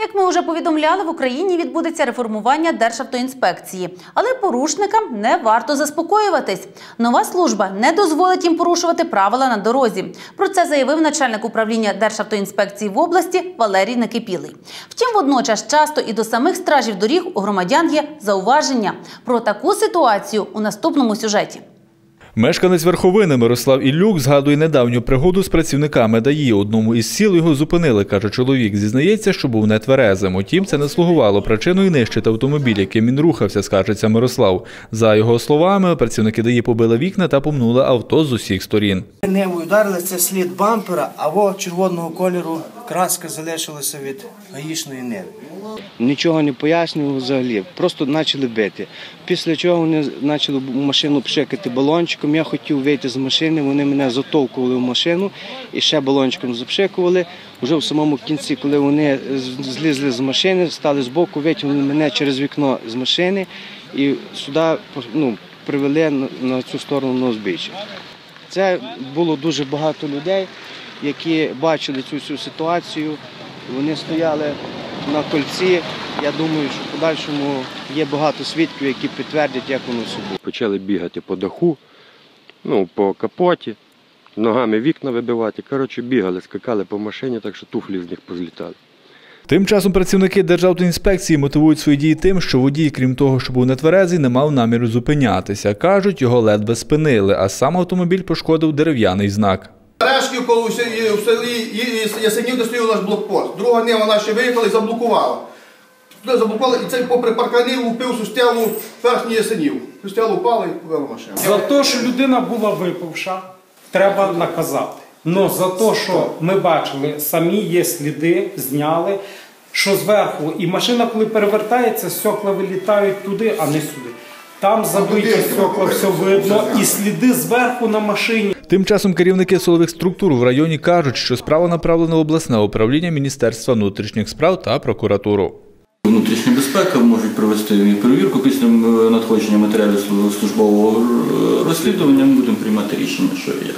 Як ми вже повідомляли, в Україні відбудеться реформування Державтоінспекції, але порушникам не варто заспокоюватись. Нова служба не дозволить їм порушувати правила на дорозі. Про це заявив начальник управління Державтоінспекції в області Валерій Некипілий. Втім, водночас часто і до самих стражів доріг у громадян є зауваження про таку ситуацію у наступному сюжеті. Мешканець верховини Мирослав Іллюк згадує недавню пригоду з працівниками ДАІ. Одному із сіл його зупинили, каже чоловік. Зізнається, що був нетверезим. Утім, це не слугувало причиною нищити автомобіль, яким він рухався, скаржиться Мирослав. За його словами, працівники ДАІ побили вікна та помнули авто з усіх сторін. Нивою ударили, це слід бампера, або червоного кольору краска залишилася від гаїшної ниви. Нічого не пояснював взагалі, просто почали бити. Після чого вони почали машину пшикати балончиком. Я хотів вийти з машини, вони мене затовкували в машину і ще балончиком запшикували. Вже в самому кінці, коли вони злізли з машини, стали збоку, витягнули мене через вікно з машини і сюди ну, привели на цю сторону на узбіччя. Це було дуже багато людей, які бачили цю всю ситуацію. Вони стояли на кольці. Я думаю, що в подальшому є багато свідків, які підтвердять, як воно все було. почали бігати по даху, ну, по капоті, ногами вікна вибивати. Коротше, бігали, скакали по машині, так що туфлі з них позлітали. Тим часом працівники Державтоінспекції мотивують свої дії тим, що водій, крім того, що був нетверезий, не мав наміру зупинятися. Кажуть, його ледве спинили, а сам автомобіль пошкодив дерев'яний знак. Решків, коли в селі, Ясенів, де стояв наш блокпост. Друга дня вона ще виїхала і заблокувала. Туди заблокувала, і цей попри парканів лупив сустялу верхній Ясенів. Сустялу впала і повела машину. За те, що людина була випивша, треба наказати. Но за те, що ми бачили, самі є сліди, зняли, що зверху, і машина, коли перевертається, стекла вилітають туди, а не сюди. Там забиті стекла, все видно, і сліди зверху на машині. Тим часом керівники силових структур в районі кажуть, що справа направлена в обласне управління Міністерства внутрішніх справ та прокуратуру. Внутрішня безпека можуть провести перевірку після е, надходження матеріалів службового е, розслідування. Ми будемо приймати рішення, що як.